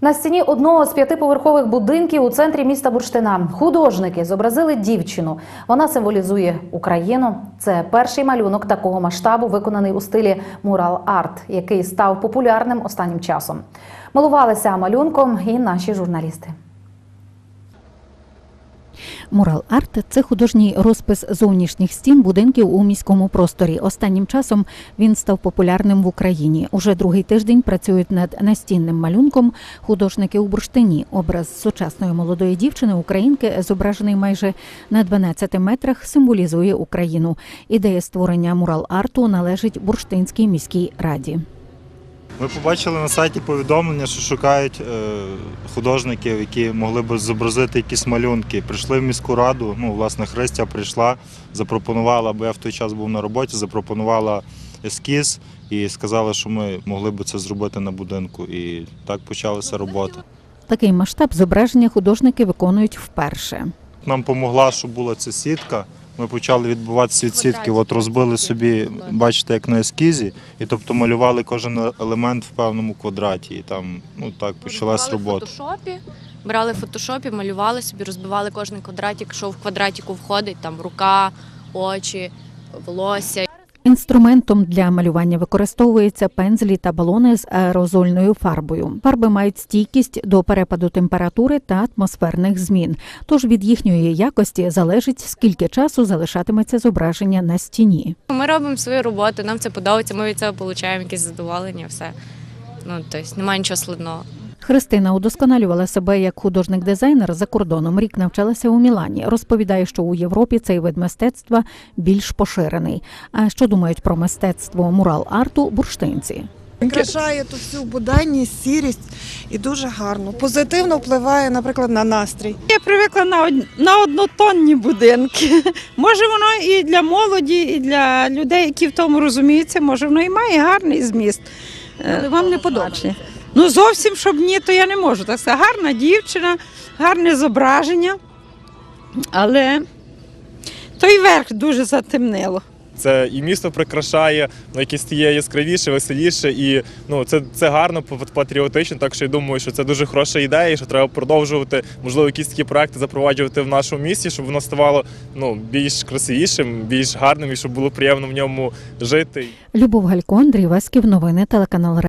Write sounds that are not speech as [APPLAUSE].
На стіні одного з п'ятиповерхових будинків у центрі міста Бурштина художники зобразили дівчину. Вона символізує Україну. Це перший малюнок такого масштабу, виконаний у стилі мурал арт, який став популярним останнім часом. Милувалися малюнком і наші журналісти. Мурал арт це художній розпис зовнішніх стін будинків у міському просторі. Останнім часом він став популярним в Україні. Уже другий тиждень працюють над настінним малюнком художники у бурштині. Образ сучасної молодої дівчини українки, зображений майже на 12 метрах, символізує Україну. Ідея створення мурал арту належить бурштинській міській раді. Ми побачили на сайті повідомлення, що шукають е, художників, які могли б зобразити якісь малюнки. Прийшли в міську раду. Ну, власне, Христя прийшла, запропонувала, бо я в той час був на роботі, запропонувала ескіз і сказала, що ми могли б це зробити на будинку. І так почалася робота. Такий масштаб зображення художники виконують вперше. Нам допомогла, що була ця сітка. Ми почали відбуватися від сітки. От розбили собі, бачите, як на ескізі, і тобто малювали кожен елемент в певному квадраті. І там ну так почалась робота. в фотошопі, брали в фотошопі, малювали собі, розбивали кожен квадратик, що в квадратику входить, там рука, очі, волосся. Інструментом для малювання використовуються пензлі та балони з аерозольною фарбою. Фарби мають стійкість до перепаду температури та атмосферних змін. Тож від їхньої якості залежить, скільки часу залишатиметься зображення на стіні. Ми робимо свою роботу, нам це подобається, ми від цього отримуємо якесь задоволення, все. Ну, тобто немає нічого складного. Христина удосконалювала себе як художник-дизайнер за кордоном. Рік навчалася у Мілані. Розповідає, що у Європі цей вид мистецтва більш поширений. А що думають про мистецтво мурал арту бурштинці? Прикрашає ту всю буденність, сірість і дуже гарно. Позитивно впливає, наприклад, на настрій. Я привикла на, од... на однотонні будинки. [LAUGHS] Може, воно і для молоді, і для людей, які в тому розуміються, може, воно і має гарний зміст. Але вам не подобається? Ну, зовсім, щоб ні, то я не можу. Так сказати, гарна дівчина, гарне зображення, але той верх дуже затемнило. Це і місто прикрашає, воно якесь стає яскравіше, веселіше, і ну це, це гарно, патріотично. Так що я думаю, що це дуже хороша ідея, і що треба продовжувати, можливо, якісь такі проекти запроваджувати в нашому місті, щоб воно ставало ну більш красивішим, більш гарним і щоб було приємно в ньому жити. Любов Галько, Андрій Васьків, новини телеканал